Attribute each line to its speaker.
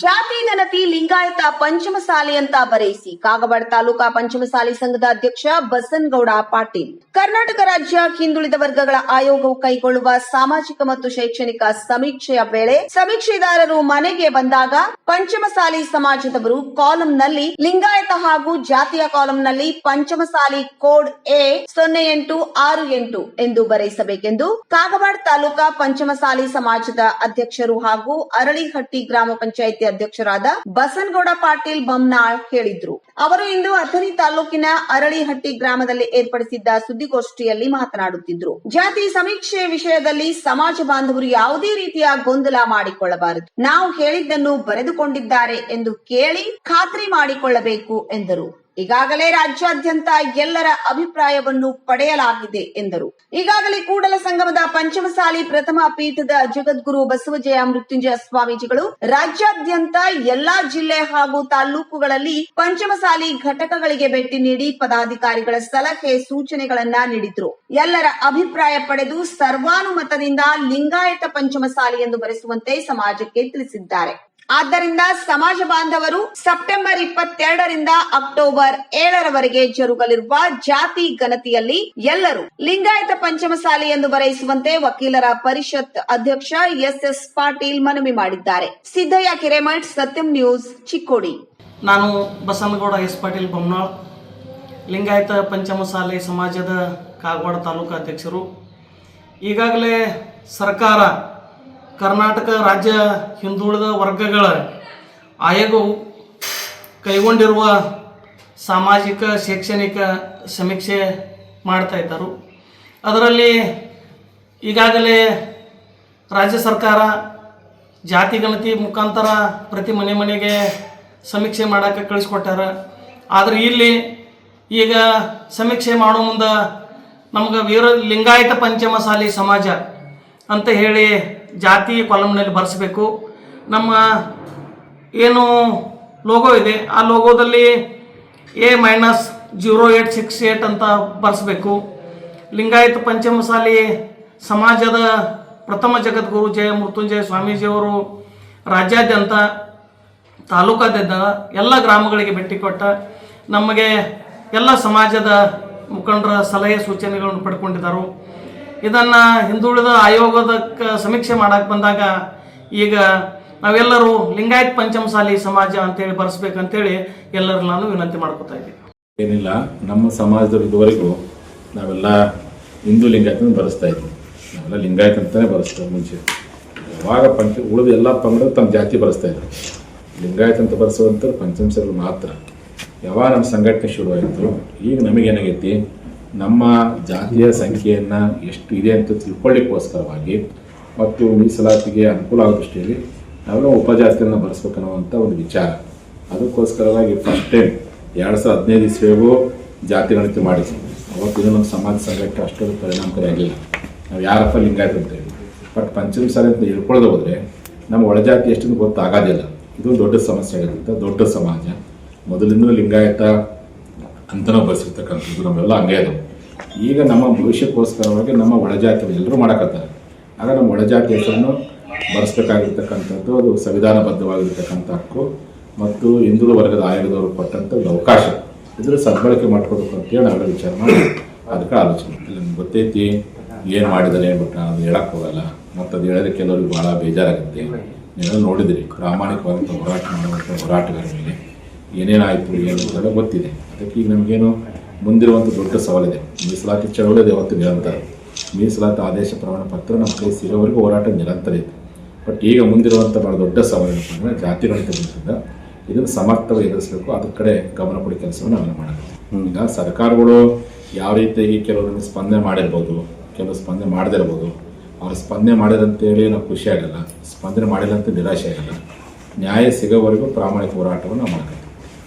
Speaker 1: ಗಣತಿ ಲಿಂಗಾಯತ ಪಂಚಮಸಾಲಿ ಅಂತ ಬರೆಯಿಸಿ. ಕಾಗವಾಡ ತಾಲೂಕಾ ಪಂಚಮಸಾಲಿ ಸಂಘದ ಅಧ್ಯಕ್ಷ ಬಸನಗೌಡ ಪಾಟೀಲ್. ಕರ್ನಾಟಕ ರಾಜ್ಯ ಹಿಂದುಳಿದ ವರ್ಗಗಳ ಆಯೋಗವು ಕೈಗೊಳ್ಳುವ ಸಾಮಾಜಿಕ ಮತ್ತು ಶೈಕ್ಷಣಿಕ ಸಮೀಕ್ಷೆಯ ವೇಳೆ ಸಮೀಕ್ಷೆದಾರರು ಮನೆಗೆ ಬಂದಾಗ ಪಂಚಮಸಾಲಿ ಸಮಾಜದವರು ಕಾಲಂನಲ್ಲಿ ಲಿಂಗಾಯತ ಹಾಗೂ ಜಾತಿಯ ಕಾಲಂನಲ್ಲಿ ಪಂಚಮಸಾಲಿ ಕೋಡ್ ಎ ಸೊನ್ನೆ ಎಂಟು ಆರು ಎಂಟು ಎಂದು ಬರೆಯಿಸಬೇಕೆಂದು ಕಾಗವಾಡ ತಾಲೂಕಾ ಪಂಚಮಸಾಲಿ ಸಮಾಜದ ಅಧ್ಯಕ್ಷರು ಹಾಗೂ ಅರಳಿಹಟ್ಟಿ ಗ್ರಾಮ ಪಂಚಾಯಿತಿ ಅಧ್ಯಕ್ಷರಾದ ಬಸನಗೌಡ ಪಾಟೀಲ್ ಬಮ್ನಾಳ್ ಹೇಳಿದ್ರು. ಅವರು ಇಂದು ಅಥಣಿ ತಾಲೂಕಿನ ಅರಳಿಹಟ್ಟಿ ಗ್ರಾಮದಲ್ಲಿ ಏರ್ಪಡಿಸಿದ್ದ ಸುದ್ದಿಗೋಷ್ಠಿಯಲ್ಲಿ ಮಾತನಾಡುತ್ತಿದ್ರು. ಜಾತಿ ಸಮೀಕ್ಷೆ ವಿಷಯದಲ್ಲಿ ಸಮಾಜ ಬಾಂಧವರು ಯಾವುದೇ ರೀತಿಯ ಗೊಂದಲ ಮಾಡಿಕೊಳ್ಳಬಾರದು. ನಾವು ಹೇಳಿದ್ದನ್ನು ಬರೆದುಕೊಂಡಿದ್ದಾರೆ ಎಂದು ಕೇಳಿ ಖಾತ್ರಿ ಮಾಡಿಕೊಳ್ಳಬೇಕು ಎಂದರು. ಈಗಾಗಲೇ ರಾಜ್ಯಾದ್ಯಂತ ಎಲ್ಲರ ಅಭಿಪ್ರಾಯವನ್ನು ಪಡೆಯಲಾಗಿದೆ ಎಂದರು. ಈಗಾಗಲೇ ಕೂಡಲ ಸಂಗಮದ ಪಂಚಮಸಾಲಿ ಪ್ರಥಮ ಪೀಠದ ಜಗದ್ಗುರು ಬಸವಜಯ ಮೃತ್ಯುಂಜಯ ಸ್ವಾಮೀಜಿಗಳು ರಾಜ್ಯಾದ್ಯಂತ ಎಲ್ಲಾ ಜಿಲ್ಲೆ ಹಾಗೂ ತಾಲೂಕುಗಳಲ್ಲಿ ಪಂಚಮಸಾಲಿ ಘಟಕಗಳಿಗೆ ಭೇಟಿ ನೀಡಿ ಪದಾಧಿಕಾರಿಗಳ ಸಲಹೆ ಸೂಚನೆಗಳನ್ನ ನೀಡಿದ್ರು. ಎಲ್ಲರ ಅಭಿಪ್ರಾಯ ಪಡೆದು ಸರ್ವಾನುಮತದಿಂದ ಲಿಂಗಾಯತ ಪಂಚಮಸಾಲಿ ಎಂದು ಬರೆಸುವಂತೆ ಸಮಾಜಕ್ಕೆ ತಿಳಿಸಿದ್ದಾರೆ. ಆದ್ದರಿಂದ ಸಮಾಜ ಬಾಂಧವರು ಸೆಪ್ಟೆಂಬರ್ ಇಪ್ಪತ್ತೆರಡರಿಂದ ಅಕ್ಟೋಬರ್ ಏಳರವರೆಗೆ ಜರುಗಲಿರುವ ಜಾತಿ ಗಣತಿಯಲ್ಲಿ ಎಲ್ಲರೂ ಲಿಂಗಾಯತ ಪಂಚಮಸಾಲಿ ಎಂದು ಬರೆಯಿಸುವಂತೆ ವಕೀಲರ ಪರಿಷತ್ ಅಧ್ಯಕ್ಷ ಎಸ್ ಎಸ್ ಪಾಟೀಲ್ ಮನವಿ ಮಾಡಿದ್ದಾರೆ. ಸಿದ್ದಯ್ಯ ಕಿರೇಮಠ್, ಸತ್ಯಂ ನ್ಯೂಸ್, ಚಿಕ್ಕೋಡಿ.
Speaker 2: ನಾನು ಬಸನಗೌಡ ಎಸ್ ಪಾಟೀಲ್ ಬೊಮ್ನಾಳ್, ಲಿಂಗಾಯತ ಪಂಚಮಸಾಲಿ ಸಮಾಜದ ಕಾಗವಾಡ ತಾಲೂಕು ಅಧ್ಯಕ್ಷರು. ಈಗಾಗಲೇ ಸರ್ಕಾರ ಕರ್ನಾಟಕ ರಾಜ್ಯ ಹಿಂದುಳಿದ ವರ್ಗಗಳ ಆಯೋಗವು ಕೈಗೊಂಡಿರುವ ಸಾಮಾಜಿಕ ಶೈಕ್ಷಣಿಕ ಸಮೀಕ್ಷೆ ಮಾಡ್ತಾ ಇದ್ದರು. ಅದರಲ್ಲಿ ಈಗಾಗಲೇ ರಾಜ್ಯ ಸರ್ಕಾರ ಜಾತಿ ಗಣತಿ ಮುಖಾಂತರ ಪ್ರತಿ ಮನೆ ಮನೆಗೆ ಸಮೀಕ್ಷೆ ಮಾಡೋಕ್ಕೆ ಕಳಿಸ್ಕೊಟ್ಟಾರ. ಆದರೆ ಇಲ್ಲಿ ಈಗ ಸಮೀಕ್ಷೆ ಮಾಡೋ ಮುಂದೆ ನಮ್ಗೆ ವೀರ ಲಿಂಗಾಯತ ಪಂಚಮಸಾಲಿ ಸಮಾಜ ಅಂತ ಹೇಳಿ ಜಾತಿ ಕಾಲಮ್ನಲ್ಲಿ ಬರೆಸಬೇಕು. ನಮ್ಮ ಏನು ಲೋಗೋ ಇದೆ, ಆ ಲೋಗೋದಲ್ಲಿ A minus zero eight six eight ಅಂತ ಬರೆಸ್ಬೇಕು. ಲಿಂಗಾಯತ ಪಂಚಮಸಾಲಿ ಸಮಾಜದ ಪ್ರಥಮ ಜಗದ್ಗುರು ಜಯ ಮೃತ್ಯುಂಜಯ ಸ್ವಾಮೀಜಿಯವರು ರಾಜ್ಯಾದ್ಯಂತ ತಾಲೂಕಾದ್ಯಂತ ಎಲ್ಲ ಗ್ರಾಮಗಳಿಗೆ ಭೇಟಿ ಕೊಟ್ಟ ನಮಗೆ ಎಲ್ಲ ಸಮಾಜದ ಮುಖಂಡರ ಸಲಹೆ ಸೂಚನೆಗಳನ್ನು ಪಡ್ಕೊಂಡಿದ್ದರು. ಇದನ್ನು ಹಿಂದುಳಿದ ಆಯೋಗದ ಸಮೀಕ್ಷೆ ಮಾಡಕ್ಕೆ ಬಂದಾಗ ಈಗ ನಾವೆಲ್ಲರೂ ಲಿಂಗಾಯತ್ ಪಂಚಮಸಾಲಿ ಸಮಾಜ ಅಂತೇಳಿ ಬರೆಸ್ಬೇಕಂತೇಳಿ ಎಲ್ಲರೂ ನಾನು ವಿನಂತಿ ಮಾಡ್ಕೊತಾ ಇದ್ದೀನಿ.
Speaker 3: ಏನಿಲ್ಲ, ನಮ್ಮ ಸಮಾಜದಲ್ಲಿ ಇದುವರೆಗೂ ನಾವೆಲ್ಲ ಹಿಂದೂ ಲಿಂಗಾಯತ ಬರೆಸ್ತಾ ಇದ್ವಿ. ನಾವೆಲ್ಲ ಲಿಂಗಾಯತ ಅಂತಲೇ ಬರೆಸ್ತೇವೆ ಮುಂಚೆ. ಯಾವಾಗ ಪಂಚ, ಉಳಿದ ಎಲ್ಲ ಪಂಗಡ ತಮ್ಮ ಜಾತಿ ಬರೆಸ್ತಾ ಇದ್ರು. ಲಿಂಗಾಯತ್ ಅಂತ ಬರೆಸುವಂಥ ಪಂಚಮಸಾಲಿ ಮಾತ್ರ. ಯಾವಾಗ ನಮ್ಮ ಸಂಘಟನೆ ಶುರುವಾಯಿತು, ಈಗ ನಮಗೇನಾಗೈತಿ? ನಮ್ಮ ಜಾತಿಯ ಸಂಖ್ಯೆಯನ್ನು ಎಷ್ಟು ಇದೆ ಅಂತ ತಿಳ್ಕೊಳ್ಳಿಕ್ಕೋಸ್ಕರವಾಗಿ ಮತ್ತು ಮೀಸಲಾತಿಗೆ ಅನುಕೂಲ ಆಗೋ ದೃಷ್ಟಿಯಲ್ಲಿ ನಾವೆಲ್ಲ ಉಪಜಾತಿಯನ್ನು ಬರೆಸ್ಬೇಕನ್ನುವಂಥ ಒಂದು ವಿಚಾರ. ಅದಕ್ಕೋಸ್ಕರವಾಗಿ ಫಸ್ಟ್ ಟೈಮ್ ಎರಡು ಸಾವಿರದ ಹದಿನೈದು ಇಸ್ವಿಗೂ ಜಾತಿ ಗಣತಿ ಮಾಡಿದ್ವಿ. ಅವತ್ತಿನ ನಮ್ಮ ಸಮಾಜ ಸಂಘಕ್ಕೆ ಅಷ್ಟೊಂದು ಪರಿಣಾಮಕಾರಿ ಆಗಿಲ್ಲ. ನಾವು ಯಾರಪ್ಪ ಲಿಂಗಾಯತ ಅಂತೇಳಿ ಬಟ್ ಪಂಚಮ ಸಾರಿ ಅಂತ ಹೇಳ್ಕೊಳ್ಳೋದು ಹೋದರೆ ನಮ್ಮ ಒಳಜಾತಿ ಎಷ್ಟೊಂದು ಗೊತ್ತಾಗೋದಿಲ್ಲ. ಇದು ದೊಡ್ಡ ಸಮಸ್ಯೆ ಆಗಿರುತ್ತೆ. ದೊಡ್ಡ ಸಮಾಜ. ಮೊದಲಿಂದ ಲಿಂಗಾಯತ ಅಂತನೂ ಬರೆಸಿರ್ತಕ್ಕಂಥದ್ದು ನಮ್ಮೆಲ್ಲ ಹಂಗೆ ಅದು. ಈಗ ನಮ್ಮ ಭವಿಷ್ಯಕ್ಕೋಸ್ಕರವಾಗಿ ನಮ್ಮ ಒಳಜಾತಿ ಎಲ್ಲರೂ ಮಾಡಕತ್ತಾರೆ. ಆಗ ನಮ್ಮ ಒಳಜಾತಿ ಹೆಸರನ್ನು ಬರೆಸ್ಬೇಕಾಗಿರ್ತಕ್ಕಂಥದ್ದು ಅದು ಸಂವಿಧಾನಬದ್ಧವಾಗಿರ್ತಕ್ಕಂಥ ಹಕ್ಕು ಮತ್ತು ಹಿಂದುಳಿದ ವರ್ಗದ ಆಯೋಗದವರು ಕೊಟ್ಟಂಥ ಒಂದು ಅವಕಾಶ. ಇದ್ರ ಸದ್ಬಳಕೆ ಮಾಡ್ಕೋಬೇಕು ಅಂತೇಳಿ ನಾವೆಲ್ಲ ವಿಚಾರ ಮಾಡಿ ಅದಕ್ಕೆ ಆಲೋಚನೆ ಇಲ್ಲ, ನಮ್ಗೆ ಗೊತ್ತೈತಿ, ಏನು ಮಾಡಿದ್ದಾರೆ ಬಟ್ ಅದು ಹೇಳಕ್ಕೆ ಹೋಗಲ್ಲ. ಮತ್ತು ಅದು ಹೇಳಿದ್ರೆ ಕೆಲವರಿಗೆ ಭಾಳ ಬೇಜಾರಾಗುತ್ತೆ. ನೀವೆಲ್ಲ ನೋಡಿದಿರಿ, ಪ್ರಾಮಾಣಿಕವಾದಂಥ ಹೋರಾಟ ಮಾಡುವಂಥ ಹೋರಾಟಗಾರ ಮೇಲೆ ಏನೇನಾಯಿತು ಏನು ಗೊತ್ತಿದೆ. ಅದಕ್ಕೆ ಈಗ ನಮಗೇನು ಮುಂದಿರುವಂಥ ದೊಡ್ಡ ಸವಾಲಿದೆ. ಮೀಸಲಾತಿ ಚಳವಳಿ ಅದು ಯಾವತ್ತು ನಿರಂತರ. ಮೀಸಲಾತಿ ಆದೇಶ ಪ್ರಮಾಣ ಪತ್ರ ನಮ್ಮ ಕೈ ಸಿಗೋವರೆಗೂ ಹೋರಾಟ ನಿರಂತರ ಇತ್ತು ಬಟ್ ಈಗ ಮುಂದಿರುವಂಥ ಭಾಳ ದೊಡ್ಡ ಸವಾಲು ಏನಪ್ಪ ಅಂದರೆ ಜಾತಿ ಗಣಿತದಿಂದ ಇದನ್ನು ಸಮರ್ಥವಾಗಿ ಎದುರಿಸಬೇಕು. ಅದ್ರ ಕಡೆ ಗಮನ ಕೊಡಿ ಕೆಲಸವನ್ನು ನಾವು ಮಾಡಬೇಕು. ಈಗ ಸರ್ಕಾರಗಳು ಯಾವ ರೀತಿಯಾಗಿ ಕೆಲವರನ್ನು ಸ್ಪಂದನೆ ಮಾಡಿರ್ಬೋದು ಕೆಲವು ಸ್ಪಂದನೆ ಮಾಡದೇ ಇರ್ಬೋದು ಅವ್ರು ಸ್ಪಂದನೆ ಮಾಡಿದಂತೇಳಿ ನಾವು ಖುಷಿ ಆಗಲ್ಲ ಸ್ಪಂದನೆ ಮಾಡಿಲ್ಲ ಅಂತ ನಿರಾಶೆ ಆಗಲ್ಲ. ನ್ಯಾಯ ಸಿಗೋವರೆಗೂ ಪ್ರಾಮಾಣಿಕ ಹೋರಾಟವನ್ನು ನಾವು ಮಾಡಬೇಕು.